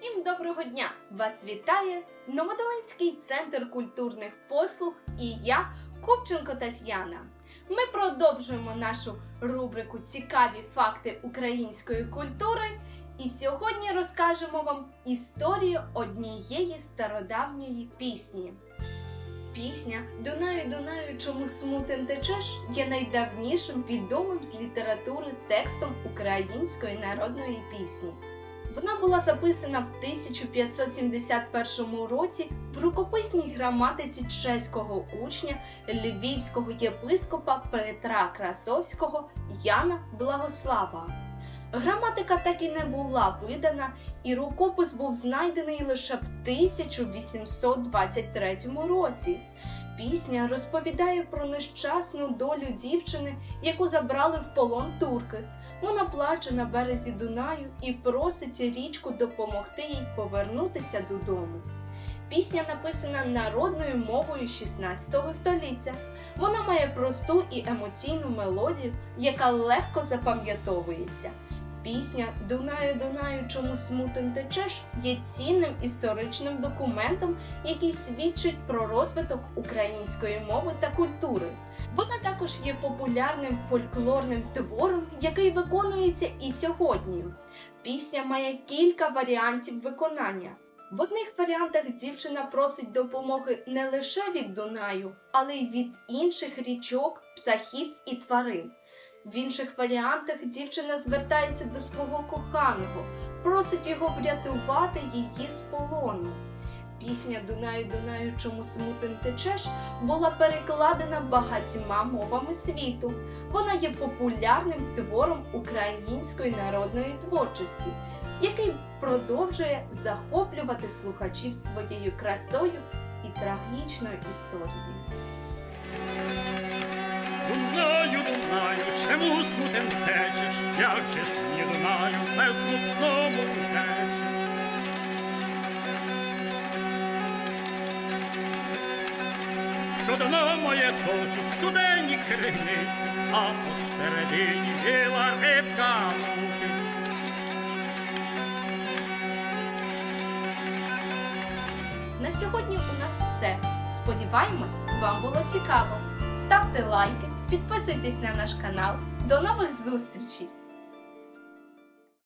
Всім доброго дня! Вас вітає Новодолинський центр культурних послуг і я, Купченко Тетяна. Ми продовжуємо нашу рубрику Цікаві факти української культури. І сьогодні розкажемо вам історію однієї стародавньої пісні. Пісня Дунаю, Дунаю, чому смутен течеш є найдавнішим відомим з літератури текстом української народної пісні. Вона була записана в 1571 році в рукописній граматиці чеського учня львівського єпископа Петра Красовського Яна Благослава. Граматика так і не була видана, і рукопис був знайдений лише в 1823 році. Пісня розповідає про нещасну долю дівчини, яку забрали в полон турки. Вона плаче на березі Дунаю і просить річку допомогти їй повернутися додому. Пісня написана народною мовою 16 століття. Вона має просту і емоційну мелодію, яка легко запам'ятовується. Пісня Дунаю, Дунаю, чому смутен течеш є цінним історичним документом, який свідчить про розвиток української мови та культури. Вона також є популярним фольклорним твором, який виконується і сьогодні. Пісня має кілька варіантів виконання. В одних варіантах дівчина просить допомоги не лише від Дунаю, але й від інших річок, птахів і тварин. В інших варіантах дівчина звертається до свого коханого, просить його врятувати її з полону. Пісня Дунаю, Дунаю, чому смутен течеш була перекладена багатьма мовами світу. Вона є популярним твором української народної творчості, який продовжує захоплювати слухачів своєю красою і трагічною історією. Дунаю, чому смутен течеш, як же ж мені Дунаю, без смутному течеш. Що дно моє точить студені криниці, а посередині біла рибка мучить. На сьогодні у нас все. Сподіваємось, вам було цікаво. Ставте лайки, підписуйтесь на наш канал. До нових зустрічей!